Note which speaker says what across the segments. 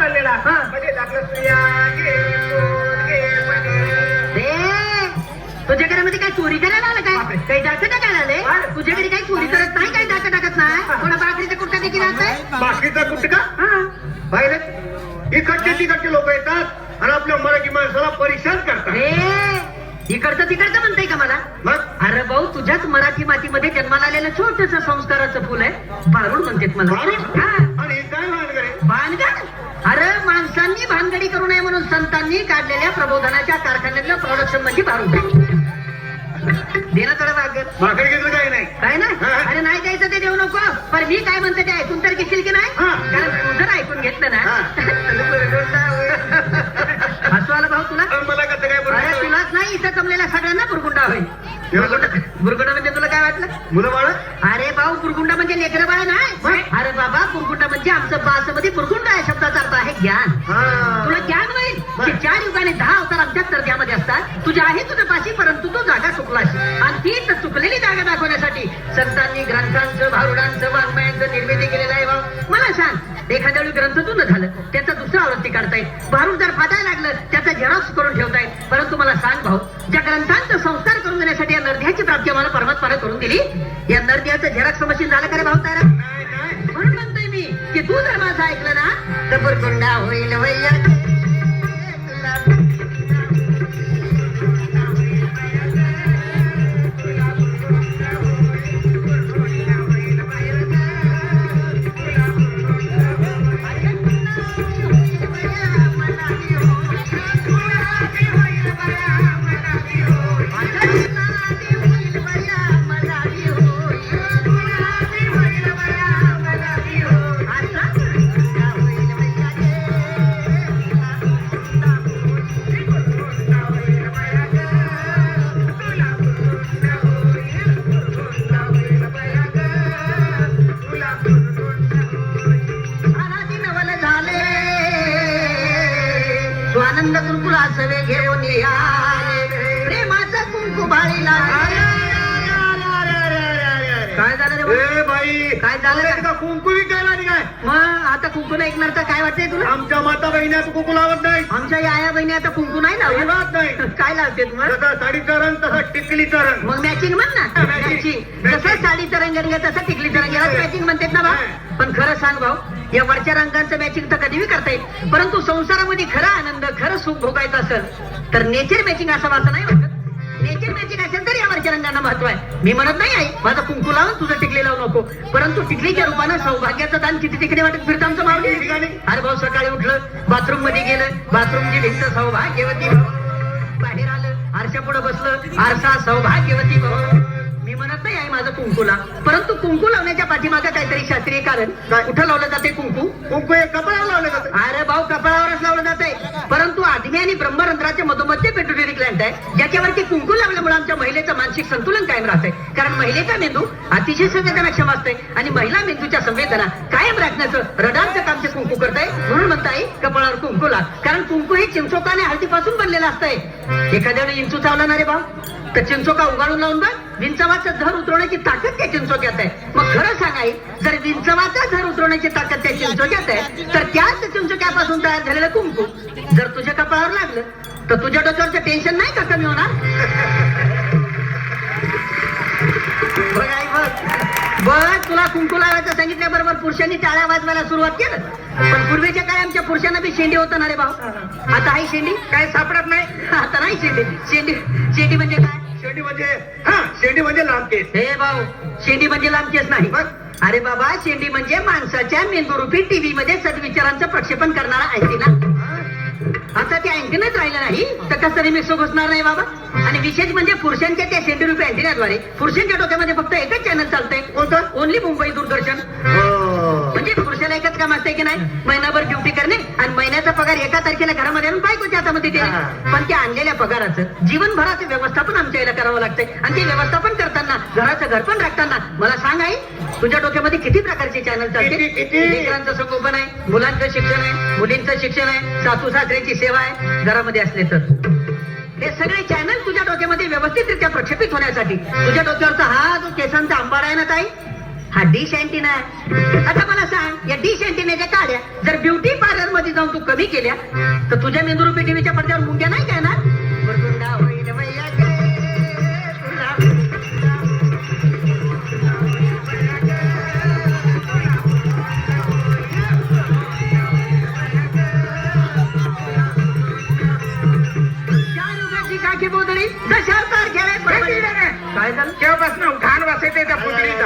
Speaker 1: काय चाललेला.
Speaker 2: हा.
Speaker 1: म्हणजे
Speaker 2: तुझ्या घरामध्ये काय चोरी करायला आलं काय. काही जास्त टाकायला आले
Speaker 1: अरे.
Speaker 2: तुझ्या घरी काही चोरी करत नाही काही जास्त टाकत नाही? कोणा बाकरीचा कुठका देखील असतंय
Speaker 1: बाकीचा कुठं का
Speaker 2: हा.
Speaker 1: पाहिलं इकडचे तिकडचे लोक येतात आणि आपल्या मराठी माणसाला परेशान करतात.
Speaker 2: ए, इकडचं तिकडचं म्हणताय का मला?
Speaker 1: मग?
Speaker 2: अरे भाऊ तुझ्याच मराठी मातीमध्ये जन्माला आलेलं छोटस संस्काराचं फुल आहे. भारूड म्हणतात मला
Speaker 1: भारूड?
Speaker 2: हा.
Speaker 1: आणि हे काय भानगड आहे?
Speaker 2: भानगड अरे माणसांनी भानगडी करू नये म्हणून संतांनी काढलेल्या प्रबोधनाच्या कारखान्यातलं प्रोडक्शन म्हणजे भारूड आहे देणं थोडं भाकर
Speaker 1: भाकरी घेतलं काही नाही.
Speaker 2: काय ना. अरे नाही द्यायचं ते देऊ नको. पण मी काय म्हणते ते ऐकून तर घेशील की नाही. कारण तू जर ऐकून घेतलं ना. हसू आलं भाऊ तुला?
Speaker 1: मला कसं काय
Speaker 2: अरे तुलाच नाही इथं जमलेल्या सगळ्यांना बुरगुंडा होईल.
Speaker 1: बुरगुंडा?
Speaker 2: बुरगुंडा म्हणजे वाटलं?
Speaker 1: मुलं बाळ?
Speaker 2: अरे भाऊ बुरगुंडा म्हणजे लेकरं बाळ नाही. अरे बाबा बुरगुंडा म्हणजे आमचं बासमध्ये बुरगुंडा या शब्दाचा अर्थ आहे ज्ञान. तुला ज्ञान होईल? की चार युगाने दहा अवतार आमच्या तरध्यामध्ये असतात तुझ्या आहे तुझ्या पाशी परंतु तो जागा चुकलास आणि ती तर चुकलेली जागा दाखवण्यासाठी संतांनी ग्रंथांचं भारुडांचं वाङ्मयांचं निर्मिती केलेलं आहे भाऊ. मला सांग एखाद्या वेळी ग्रंथ जुनं झालं त्याचं दुसरं आवृत्ती काढतायत. भारूड जर फाटायला लागलं त्याचा झेरॉक्स करून ठेवतायत. परंतु मला सांग भाऊ ज्या ग्रंथांचा संस्कार करून देण्यासाठी या नरध्याची प्राप्ती आम्हाला परमात्माने करून दिली या नरध्याचं झेरॉक्स मशीन झालं का रे भाऊ
Speaker 1: नाही
Speaker 2: म्हणून म्हणतोय मी की तू जर माझं ऐकलं ना तर बुरगुंडा होईल वैया स्वानंद कुंकुला सवे घेऊन आले प्रेमाचा कुंकू बाळीला. काय झालं रे?
Speaker 1: ए बाई
Speaker 2: काय झालं रे?
Speaker 1: का कुंकू विकायला आणि काय?
Speaker 2: मग आता कुंकू नाही ऐकणार तर काय वाटतंय तुला?
Speaker 1: आमच्या माता बहिण्याचं कुंकू लावत नाही.
Speaker 2: आमच्या या आया बहिणी आता कुंकू नाही लावलं
Speaker 1: लावत नाही.
Speaker 2: काय लावते तुम्हाला
Speaker 1: जसा साडीचा रंग तसा टिकलीचा रंग.
Speaker 2: मग मॅचिंग म्हण ना.
Speaker 1: Matching.
Speaker 2: मॅचिंग जसं साडीचं रंग रंग तसं टिकलीचं रंग. याला मॅचिंग म्हणतात ना भाऊ पण खरं सांग भाऊ या वरच्या रंगांचं मॅचिंग तर कधीही करता येईल. परंतु संसारामध्ये खरा आनंद खरं सुख भोगायचं असेल तर नेचर मॅचिंग असं नाही वाटत. नेचर मॅचिंग असेल तर या वरच्या रंगांना महत्त्व आहे. मी म्हणत नाही आई माझा कुंकू लावून तुझं टिकले लावू नको. परंतु टिकलीच्या रूपानं सौभाग्याचं दान किती तिकडे वाटत फिरतं आमचं मावली
Speaker 1: ठिकाणी.
Speaker 2: अरे भाऊ सकाळी उठलं बाथरूममध्ये गेलं बाथरूमची भिंत सौभाग्यवती बाहेर आलं आरशा पुढे बसलं आरसा सौभाग्यवती भाऊ मी म्हणत नाही आहे माझं कुंकूला परंतु कुंकू लावण्याच्या पाठीमागं काहीतरी शास्त्रीय कारण? कुठं लावलं जाते कुंकू?
Speaker 1: कुंकू हे कपड्याला लावलं जातं.
Speaker 2: अरे भाऊ कपाळावरच लावलं जाते परंतु आदमी आणि ब्रह्मरंध्राचे मधोमध्य पेट्रोलिक ग्लँड आहे. ज्याच्यावरती कुंकू लावल्यामुळे आमच्या महिलेचं मानसिक संतुलन कायम राहते कारण महिलेचा मेंदू अतिशय संवेदनाक्षम असते आणि महिला मेंदूच्या संवेदना कायम राखण्याचं रडारचं काम ते कुंकू करताय म्हणून म्हणताय कपाळावर कुंकूला कारण कुंकू हे चिंचोका आणि हळदीपासून बनलेलं असतंय. एखाद्या वेळी इंचू चावला ना रे भाऊ? तर चिंचोका उगाळून लावून बघ विंचवाचं झर उतरवण्याची ताकद त्या चिंचोक्यात आहे. मग खरं सांगाय जर विंचवाचा झर उतरवण्याची ताकद त्या चिंचोक्यात आहे तर त्याच चिंचोक्यापासून तयार झालेलं कुंकू जर तुझ्या कपाळावर लागलं तर तुझ्या डोक्यावरचं टेन्शन नाही का कमी होणार? बघ आई बघ. बघ तुला कुंकू लावायचं सांगितल्याबरोबर पुरुषांनी टाळ्या वाजवायला सुरुवात केलं. पण पूर्वीच्या काळी आमच्या पुरुषांना बी शेंडी होता ना रे भाऊ? आता आहे शेंडी?
Speaker 1: काय सापडत नाही?
Speaker 2: आता नाही शेंडी. शेंडी शेंडी म्हणजे काय?
Speaker 1: शेंडी म्हणजे हा शेंडी म्हणजे लांब केस.
Speaker 2: हे भाऊ शेंडी म्हणजे लांब केस नाही.
Speaker 1: मग?
Speaker 2: अरे बाबा शेंडी म्हणजे माणसाच्या मेंदूरूपी टीव्ही मध्ये सद्विचारांचं प्रक्षेपण करणारा अँटिना आता ते अँटिनाच राहिलं नाही. तर कसं रिमिक्स घुसणार नाही बाबा. आणि विशेष म्हणजे पुरुषांच्या त्या शेंडी रूपी अँटिनाद्वारे पुरुषांच्या डोक्यामध्ये फक्त एकच चॅनल चालतंय.
Speaker 1: कोणतं?
Speaker 2: ओनली मुंबई दूरदर्शन. म्हणजे पुरुषाला एकच काम असतंय की नाही? महिनाभर ड्युटी करणे आणि महिन्याचा पगार एका तारखेला घरामध्ये आणून बायकोच्या हातामध्ये देणे.
Speaker 1: हा.
Speaker 2: पण त्या आणलेल्या पगाराचं जीवनभराचं व्यवस्थापन आमच्या याला करावं लागतंय. आणि ते व्यवस्थापन करताना घराचं घर पण राखताना मला सांग आई तुझ्या डोक्यामध्ये किती प्रकारचे चॅनल? लेकरांचं संगोपन आहे मुलांचं शिक्षण आहे मुलींचं शिक्षण आहे सासू सासऱ्याची सेवा आहे घरामध्ये असले तर. हे सगळे चॅनल तुझ्या डोक्यामध्ये व्यवस्थितरित्या प्रक्षेपित होण्यासाठी. तुझ्या डोक्यावरचा हा जो केसांचा आंबाडा आहे ना ताई हा डिश अँटिना आहे. आता मला सांग या डिश अँटिनाच्या काड्या जर ब्युटी पार्लरमध्ये जाऊन तू कमी केल्या तर तुझ्या मेंदुरूपी टीव्हीच्या पडद्यावर मुंग्या नाही काय ना
Speaker 3: तेव्हापासून घाण त्या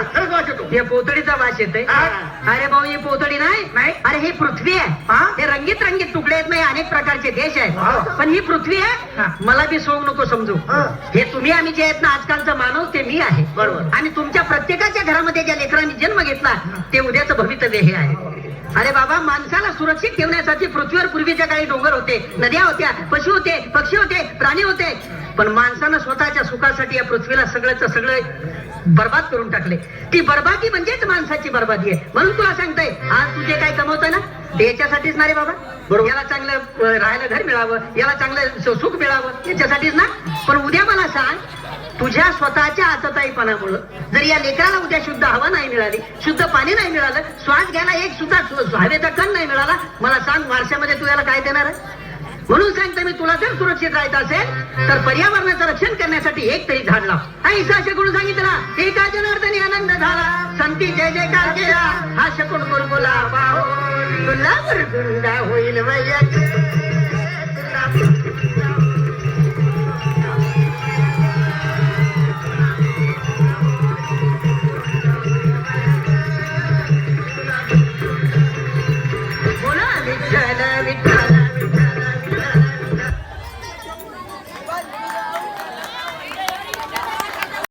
Speaker 1: खरंच वाच येतो
Speaker 2: या पोतडीचा वास येते
Speaker 3: हा.
Speaker 2: अरे भाऊ ही पोतडी नाही
Speaker 3: नाही.
Speaker 2: अरे ही पृथ्वी आहे
Speaker 3: हा?
Speaker 2: हे रंगीत रंगीत तुकडे आहेत नाही अनेक प्रकारचे देश
Speaker 3: हा.
Speaker 2: आहेत पण ही पृथ्वी
Speaker 3: हा.
Speaker 2: आहे मला बी सोंग नको समजू
Speaker 1: हा.
Speaker 2: हे तुम्ही आम्ही जे आहेत ना आजकालचा मानव ते मी आहे
Speaker 1: बरोबर.
Speaker 2: आणि तुमच्या प्रत्येकाच्या घरामध्ये ज्या लेकरांनी जन्म घेतला ते उद्याचं भवितव्य हे आहे अरे बाबा माणसाला सुरक्षित ठेवण्यासाठी पृथ्वीवर पूर्वीच्या काळी डोंगर होते नद्या होत्या पशु होते पक्षी होते प्राणी होते. पण माणसानं स्वतःच्या सुखासाठी या पृथ्वीला सगळंच सगळं बर्बाद करून टाकले. ती बर्बादी म्हणजेच माणसाची बर्बादी आहे. म्हणून तुला सांगताय आज तुझे काय कमवतोय ना ते याच्यासाठीच ना रे बाबा. बरोबर. याला चांगलं राहायला घर मिळावं याला चांगलं सुख मिळावं याच्यासाठीच ना. पण उद्या मला सांग तुझ्या स्वतःच्या आतताईपणामुळं. जर या लेकराला उद्या शुद्ध हवा नाही मिळाली शुद्ध पाणी नाही मिळालं श्वास घ्यायला एक सुद्धा हवेचा कण नाही मिळाला मला सांग वारशामध्ये तू याला काय देणार आहे? म्हणून सांगते मी तुला जर सुरक्षित राहायचं असेल तर पर्यावरणाचं रक्षण करण्यासाठी एक तरी झाड लाव. ऐसा शकून सांगितलं एका जनार्दनी आनंद झाला? संती जय जयकार केला हा शकून गुरु बोला तुला होईल